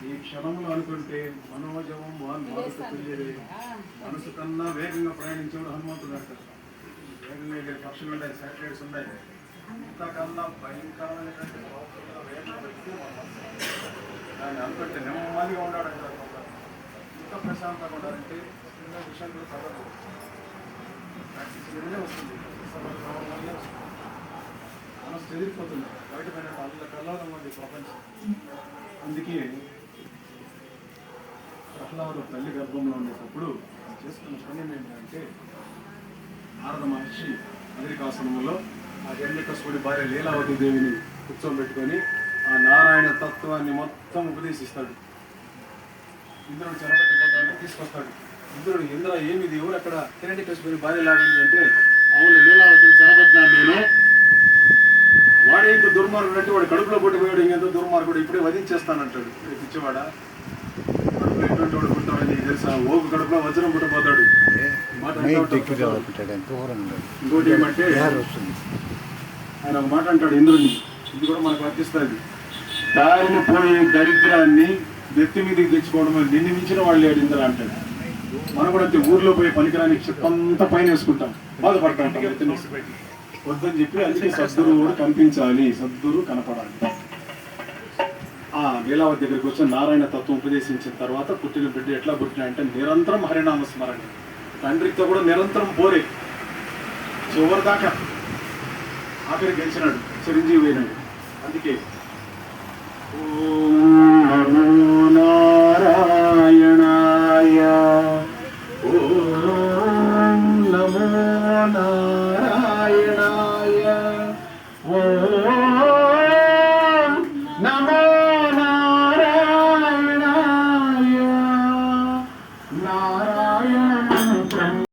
ఈ క్షణంలో అనుకుంటే మనోజవం మారుతూ మనసు కన్నా వేగంగా ప్రయాణించేవాడు హనుమంతుడు అంటారు వేగంగా ఎగిరే పక్షులు ఉన్నాయి శాటిలైట్స్ ఉన్నాయి అంతకన్నా భయంకరమైనటువంటి పవర్ఫుల్గా వేగంగా వ్యక్తి మన మనసు. దాన్ని అనుకుంటే నెమ్మదిగా ఉన్నాడు అంటారు కొందరు. ఇంకా ప్రశాంతంగా ఉండాలంటే చిన్న విషయం కూడా చదవదు ప్రాక్టీస్ వస్తుంది సభలు వల్లే వస్తుంది. మనసు చెదిరిపోతుంది బయట పైన వాళ్ళ కల్లోలం ఉంది ప్రపంచం అందుకే ప్రహ్లాదు తల్లి గర్భంలో ఉండేటప్పుడు చేసుకున్న పని ఏంటంటే నారద మహర్షి అమెరికాసనంలో ఆ జన్మికసుడి భార్య లీలావతి దేవిని కూర్చోబెట్టుకొని ఆ నారాయణ తత్వాన్ని మొత్తం ఉపదేశిస్తాడు. ఇంద్రుడు చెరబెట్టుకోవడానికి తీసుకొస్తాడు. ఇంద్రుడు ఇంద్ర ఏమిది ఎవరు అక్కడ హిరణ్యకశిపుని భార్య లాగింది అంటే అవును లీలావతిని చెరబెట్టినాను నేను. వాడే ఇంత దుర్మార్గుడు అంటే వాడు కడుపులో పుట్టిపోయాడు ఇంకెంత దుర్మార్గుడు ఇప్పుడే వధించేస్తానంటాడు. "ఏ పిచ్చివాడా? కడుపులో ఎటువంటి వాడు పుట్టాడని తెలుసా? ఓకు కడుపులో వజ్రం పుట్టబోతాడు. ఇంకోటి ఏమంటే ఆయన ఒక మాట అంటాడు ఇంద్రుడిని. ఇది కూడా మనకు వర్తిస్తుంది. దారిని పోయే దరిద్రాన్ని నెత్తి మీదకి తెచ్చుకోవడం నిన్ను మించిన వాళ్ళు లేడు అంటాడు. మనం కూడా ఊర్లో పోయి పనికిరాని చెత్తంతా పైన వేసుకుంటాం. బాధపడతాం. వద్దని చెప్పి అందుకే సద్గురు కూడా కనిపించాలి. సద్గురు కనపడాలి. ఆ లీలావతి దగ్గరికి వచ్చి నారాయణ తత్వం ఉపదేశించిన తర్వాత పుట్టిన బిడ్డ ఎట్లా పుట్టిన అంటే నిరంతరం హరినామ స్మరణ. తండ్రితో కూడా నిరంతరం పోరే. చివరిదాకా ఆఖరి గెలిచినాడు. చిరంజీవి అయినాడు. అందుకే Ooh.